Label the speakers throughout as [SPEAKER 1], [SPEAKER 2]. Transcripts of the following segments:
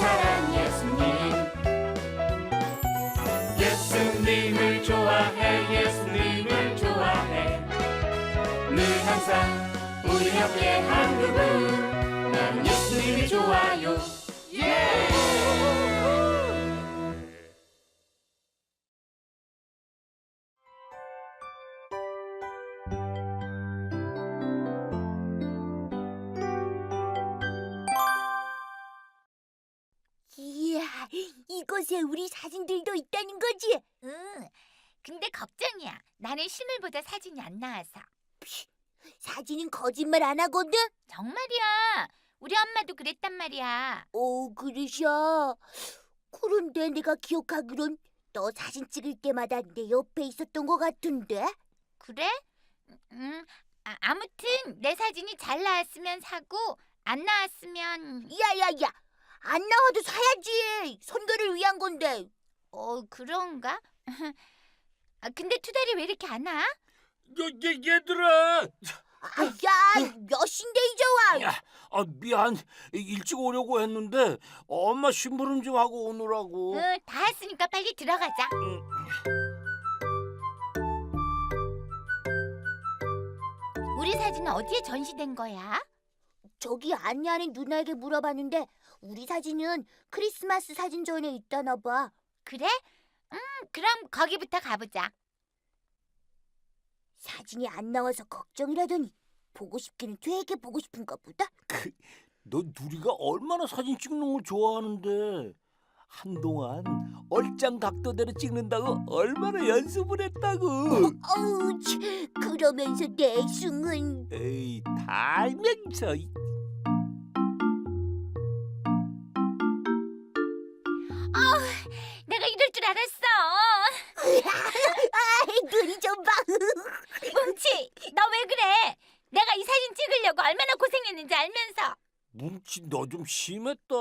[SPEAKER 1] 사랑 예수님. 예수님을 좋아해 예수님을 좋아해. 늘 항상 우리 옆에 한 그분. 나는 예수님이 좋아요. 예!
[SPEAKER 2] 이 이곳에 우리 사진들도 있다는 거지?
[SPEAKER 3] 응. 근데 걱정이야. 나는 실물보다 사진이 안 나와서.
[SPEAKER 2] 사진은 거짓말 안 하거든?
[SPEAKER 3] 정말이야. 우리 엄마도 그랬단 말이야.
[SPEAKER 2] 오, 그러셔. 그런데 내가 기억하기론 너 사진 찍을 때마다 내 옆에 있었던 것 같은데?
[SPEAKER 3] 그래? 음. 아, 아무튼 내 사진이 잘 나왔으면 사고 안 나왔으면
[SPEAKER 2] 야야야, 안 나와도 사야지. 선거를 위한 건데.
[SPEAKER 3] 어 그런가? 아, 근데 투덜이 왜 이렇게 안 와?
[SPEAKER 4] 야, 얘, 얘들아!
[SPEAKER 2] 아, 야, 몇 시인데 이제 와?
[SPEAKER 4] 야, 아, 미안. 일찍 오려고 했는데 엄마 심부름 좀 하고 오느라고.
[SPEAKER 3] 응, 다 왔으니까 빨리 들어가자. 우리 사진은 어디에 전시된 거야?
[SPEAKER 2] 저기 안내하는 누나에게 물어봤는데 우리 사진은 크리스마스 사진전에 있다나 봐.
[SPEAKER 3] 그래? 음, 그럼 거기부터 가보자.
[SPEAKER 2] 사진이 안 나와서 걱정이라더니 보고 싶기는 되게 보고 싶은가 보다.
[SPEAKER 4] 너 누리가 얼마나 사진 찍는 걸 좋아하는데 한동안 얼짱 각도대로 찍는다고 얼마나 연습을 했다고.
[SPEAKER 2] 어우, 치, 그러면서 내 숭은
[SPEAKER 4] 에이, 달면서. 이-
[SPEAKER 3] 얼마나 고생했는지 알면서.
[SPEAKER 4] 뭉치 너 좀 심했다.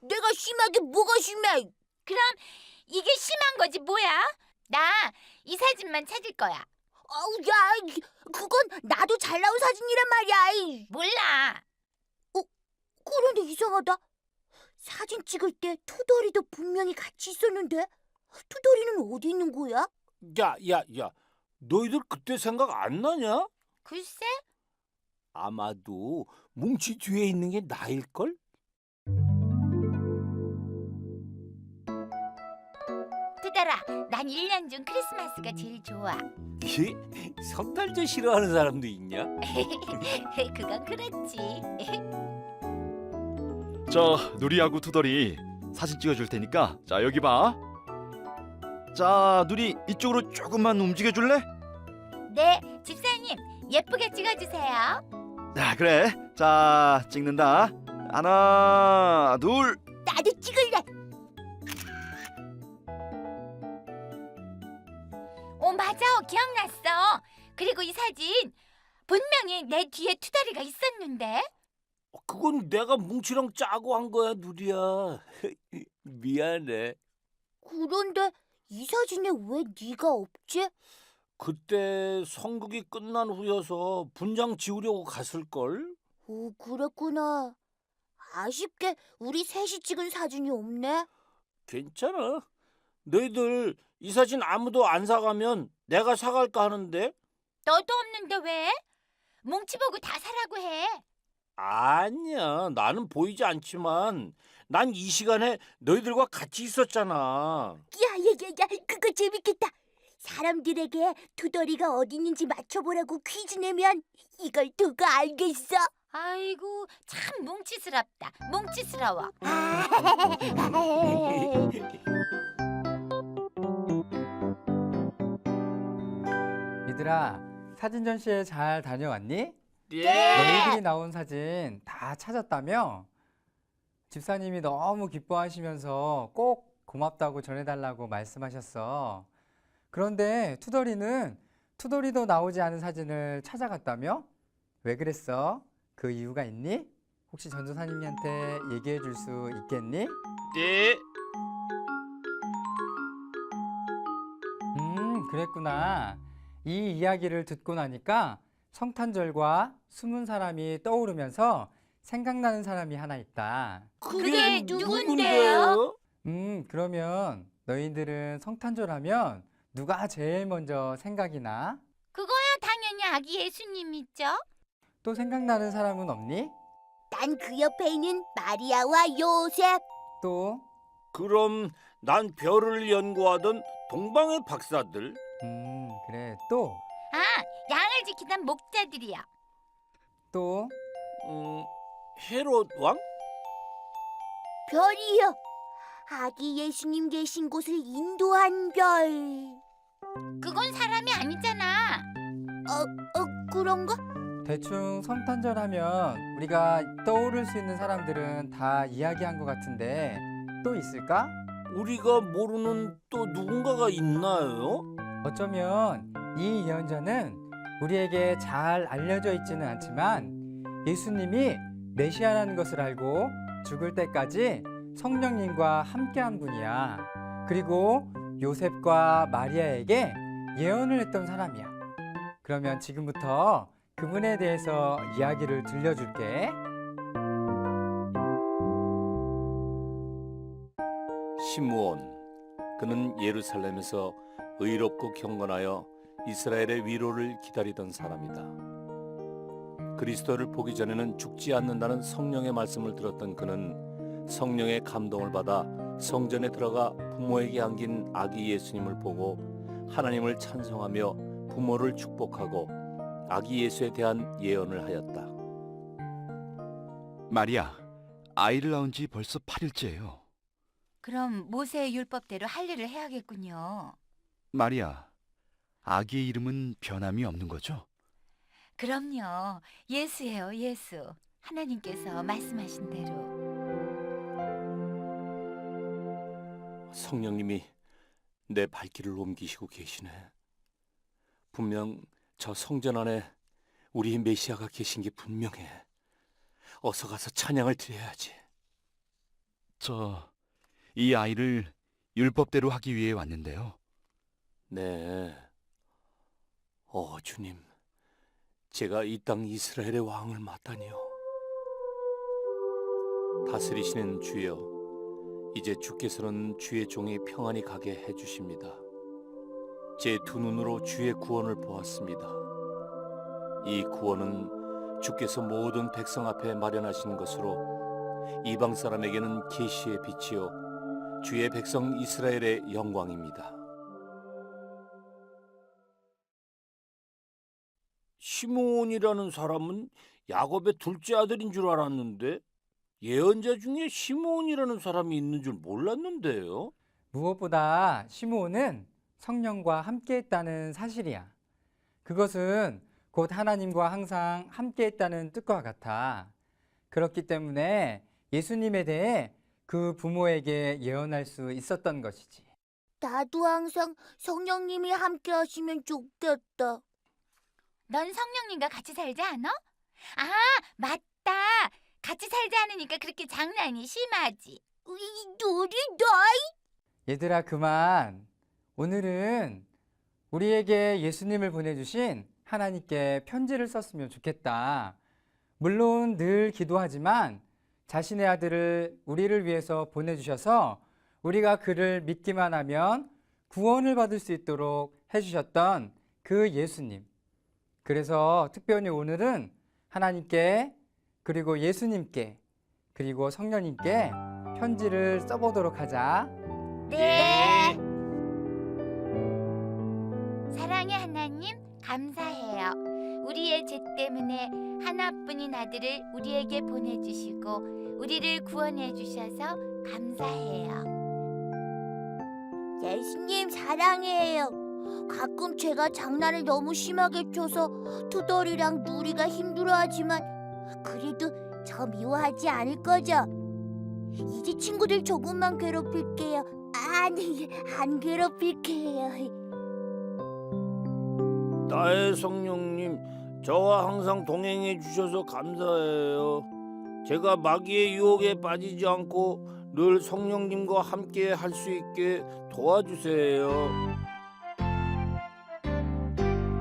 [SPEAKER 2] 내가 심하게 뭐가 심해?
[SPEAKER 3] 그럼 이게 심한 거지 뭐야? 나 이 사진만 찾을 거야.
[SPEAKER 2] 어우, 야, 그건 나도 잘 나온 사진이란 말이야. 이.
[SPEAKER 3] 몰라.
[SPEAKER 2] 그런데 이상하다. 사진 찍을 때 투덜이도 분명히 같이 있었는데 투덜이는 어디 있는 거야?
[SPEAKER 4] 야, 야, 야. 너희들 그때 생각 안 나냐?
[SPEAKER 3] 글쎄,
[SPEAKER 4] 아마도 뭉치 뒤에 있는 게 나일걸?
[SPEAKER 3] 뜨더라. 난 1년 중 크리스마스가 제일 좋아.
[SPEAKER 4] 석달째 싫어하는 사람도 있냐?
[SPEAKER 3] 그건 그렇지.
[SPEAKER 5] 자, 누리하고 투덜이 사진 찍어줄 테니까 자 여기 봐. 자, 누리 이쪽으로 조금만 움직여 줄래?
[SPEAKER 3] 네, 집사님 예쁘게 찍어주세요.
[SPEAKER 5] 자, 그래. 자, 찍는다. 하나, 둘.
[SPEAKER 2] 나도 찍을래.
[SPEAKER 3] 오 맞아, 기억났어. 그리고 이 사진 분명히 내 뒤에 투다리가 있었는데.
[SPEAKER 4] 그건 내가 뭉치랑 짜고 한 거야, 누리야. 미안해.
[SPEAKER 2] 그런데 이 사진에 왜 네가 없지?
[SPEAKER 4] 그때 성극이 끝난 후여서 분장 지우려고 갔을걸?
[SPEAKER 2] 오, 그랬구나. 아쉽게 우리 셋이 찍은 사진이 없네.
[SPEAKER 4] 괜찮아. 너희들 이 사진 아무도 안 사가면 내가 사갈까 하는데?
[SPEAKER 3] 너도 없는데 왜? 뭉치 보고 다 사라고 해.
[SPEAKER 4] 아니야. 나는 보이지 않지만 난 이 시간에 너희들과 같이 있었잖아.
[SPEAKER 2] 야 야 야 야, 그거 재밌겠다. 사람들에게 투덜이가 어디 있는지 맞춰보라고 퀴즈 내면 이걸 두고 알겠어.
[SPEAKER 3] 아이고 참 뭉치스럽다. 뭉치스러워.
[SPEAKER 6] 얘들아, 사진 전시회 잘 다녀왔니?
[SPEAKER 4] 예.
[SPEAKER 6] 너희들이 나온 사진 다 찾았다며? 집사님이 너무 기뻐하시면서 꼭 고맙다고 전해달라고 말씀하셨어. 그런데 투덜이는 투덜이도 나오지 않은 사진을 찾아갔다며? 왜 그랬어? 그 이유가 있니? 혹시 전도사님한테 얘기해 줄 수 있겠니?
[SPEAKER 4] 네.
[SPEAKER 6] 음, 그랬구나. 이 이야기를 듣고 나니까 성탄절과 숨은 사람이 떠오르면서 생각나는 사람이 하나 있다.
[SPEAKER 3] 그게 누군데요?
[SPEAKER 6] 음, 그러면 너희들은 성탄절 하면 누가 제일 먼저 생각이 나?
[SPEAKER 3] 그거야 당연히 아기 예수님이죠.
[SPEAKER 6] 또 생각나는 사람은 없니?
[SPEAKER 2] 난 그 옆에 있는 마리아와 요셉.
[SPEAKER 6] 또,
[SPEAKER 4] 그럼 난 별을 연구하던 동방의 박사들.
[SPEAKER 6] 음, 그래. 또,
[SPEAKER 3] 아, 양을 지키던 목자들이요.
[SPEAKER 6] 또,
[SPEAKER 4] 음, 헤롯 왕?
[SPEAKER 2] 별이요. 아기 예수님 계신 곳을 인도한 별.
[SPEAKER 3] 그건 사람이 아니잖아.
[SPEAKER 2] 어, 그런가?
[SPEAKER 6] 대충 성탄절 하면 우리가 떠오를 수 있는 사람들은 다 이야기한 것 같은데 또 있을까?
[SPEAKER 4] 우리가 모르는 또 누군가가 있나요?
[SPEAKER 6] 어쩌면 이 예언자는 우리에게 잘 알려져 있지는 않지만 예수님이 메시아라는 것을 알고 죽을 때까지 성령님과 함께한 분이야. 그리고 요셉과 마리아에게 예언을 했던 사람이야. 그러면 지금부터 그분에 대해서 이야기를 들려줄게.
[SPEAKER 4] 시므온 그는 예루살렘에서 의롭고 경건하여 이스라엘의 위로를 기다리던 사람이다. 그리스도를 보기 전에는 죽지 않는다는 성령의 말씀을 들었던 그는 성령의 감동을 받아 성전에 들어가 부모에게 안긴 아기 예수님을 보고 하나님을 찬송하며 부모를 축복하고 아기 예수에 대한 예언을 하였다.
[SPEAKER 5] 마리아, 아이를 낳은 지 벌써 8일째예요.
[SPEAKER 3] 그럼 모세의 율법대로 할 일을 해야겠군요.
[SPEAKER 5] 마리아, 아기의 이름은 변함이 없는 거죠?
[SPEAKER 3] 그럼요. 예수예요, 예수. 하나님께서 말씀하신 대로.
[SPEAKER 4] 성령님이 내 발길을 옮기시고 계시네. 분명 저 성전 안에 우리 메시아가 계신 게 분명해. 어서 가서 찬양을 드려야지.
[SPEAKER 5] 저 이 아이를 율법대로 하기 위해 왔는데요.
[SPEAKER 4] 네. 어, 주님. 제가 이 땅 이스라엘의 왕을 맡다니요. 다스리시는 주여, 이제 주께서는 주의 종이 평안히 가게 해 주십니다. 제 두 눈으로 주의 구원을 보았습니다. 이 구원은 주께서 모든 백성 앞에 마련하신 것으로 이방 사람에게는 계시의 빛이요 주의 백성 이스라엘의 영광입니다. 시몬이라는 사람은 야곱의 둘째 아들인 줄 알았는데 예언자 중에 시몬이라는 사람이 있는 줄 몰랐는데요.
[SPEAKER 6] 무엇보다 시므온은 성령과 함께했다는 사실이야. 그것은 곧 하나님과 항상 함께했다는 뜻과 같아. 그렇기 때문에 예수님에 대해 그 부모에게 예언할 수 있었던 것이지.
[SPEAKER 2] 나도 항상 성령님이 함께 하시면 좋겠다.
[SPEAKER 3] 넌 성령님과 같이 살지 않아? 아, 맞다. 같이 살지 않으니까 그렇게 장난이 심하지.
[SPEAKER 2] 이 우리 너
[SPEAKER 6] 얘들아 그만. 오늘은 우리에게 예수님을 보내주신 하나님께 편지를 썼으면 좋겠다. 물론 늘 기도하지만 자신의 아들을 우리를 위해서 보내주셔서 우리가 그를 믿기만 하면 구원을 받을 수 있도록 해주셨던 그 예수님. 그래서 특별히 오늘은 하나님께 그리고 예수님께 그리고 성령님께 편지를 써보도록 하자.
[SPEAKER 3] 네. 사랑의 하나님, 감사해요. 우리의 죄 때문에 하나뿐인 아들을 우리에게 보내주시고 우리를 구원해 주셔서 감사해요.
[SPEAKER 2] 예수님 사랑해요. 가끔 제가 장난을 너무 심하게 쳐서 투덜이랑 누리가 힘들어하지만 그래도 저 미워하지 않을 거죠? 이제 친구들 조금만 괴롭힐게요. 아니, 안 괴롭힐게요.
[SPEAKER 4] 나의 성령님, 저와 항상 동행해 주셔서 감사해요. 제가 마귀의 유혹에 빠지지 않고 늘 성령님과 함께 할 수 있게 도와주세요.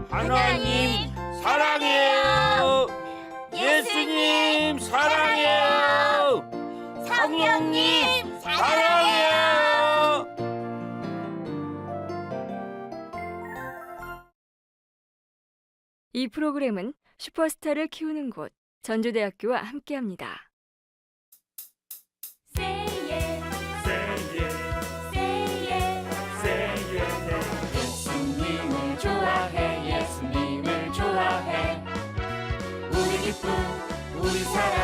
[SPEAKER 4] 하나님 사랑해요. 예수님 사랑해요.
[SPEAKER 3] 성령님
[SPEAKER 4] 사랑해요.
[SPEAKER 1] 이 프로그램은 슈퍼스타를 키우는 곳 전주대학교와 함께합니다. Jesus.